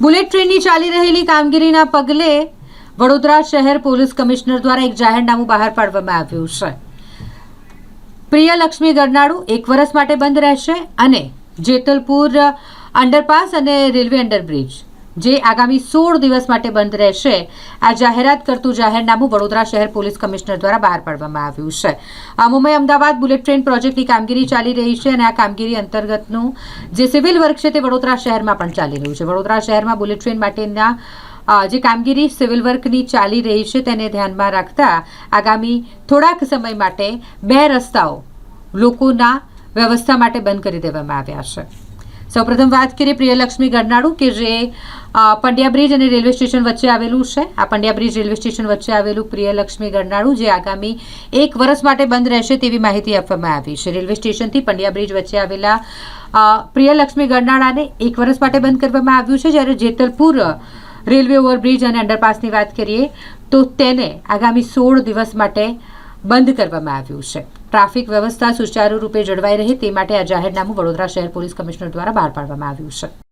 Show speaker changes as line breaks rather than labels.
Bullet ટ્રેનની ચાલી રહેલી કામગીરીના પગલે વડોદરા શહેર પોલીસ કમિશનર દ્વારા એક જાહેરનામું બહાર પાડવામાં આવ્યું છે. પ્રિય લક્ષ્મી ગરનાળુ, એક વર્ષ માટે બંધ રહેશે અને જેતલપુર અંડરપાસ અને રેલવે અંડરબ્રિજ જે આગામી સોળ દિવસ માટે બંધ રહેશે. આ જાહેરાત કરતું જાહેરનામું વડોદરા શહેર પોલીસ કમિશનર દ્વારા બહાર પાડવામાં આવ્યું છે. આ મુંબઈ અમદાવાદ બુલેટ ટ્રેન પ્રોજેક્ટની કામગીરી ચાલી રહી છે અને આ કામગીરી અંતર્ગતનું જે સિવિલ વર્ક છે તે વડોદરા શહેરમાં પણ ચાલી રહ્યું છે. વડોદરા શહેરમાં બુલેટ ટ્રેન માટેના જે કામગીરી સિવિલ વર્કની ચાલી રહી છે તેને ધ્યાનમાં રાખતા આગામી થોડાક સમય માટે બે રસ્તાઓ લોકોના વ્યવસ્થા માટે બંધ કરી દેવામાં આવ્યા છે. સૌપ્રથમ વાત કરીએ પ્રિયલક્ષ્મી ગરનાળુ કે જે પંડ્યા બ્રિજ અને રેલવે સ્ટેશન વચ્ચે આવેલું છે. આ પંડ્યા બ્રિજ રેલવે સ્ટેશન વચ્ચે આવેલું પ્રિયલક્ષ્મી ગરનાળુ જે આગામી એક વર્ષ માટે બંધ રહેશે તેવી માહિતી આપવામાં આવી છે. રેલવે સ્ટેશનથી પંડ્યા બ્રિજ વચ્ચે આવેલા પ્રિયલક્ષ્મી ગરનાળાને એક વર્ષ માટે બંધ કરવામાં આવ્યું છે. જ્યારે જેતલપુર રેલવે ઓવરબ્રિજ અને અંડરપાસની વાત કરીએ, તો તેને આગામી સોળ દિવસ માટે બંધ કરવામાં આવ્યું છે. ટ્રાફિક વ્યવસ્થા સુચારુ રૂપે જળવાઈ રહે તે માટે આ જાહેરનામું વડોદરા શહેર પોલીસ કમિશનર દ્વારા બહાર પાડવામાં આવ્યું છે.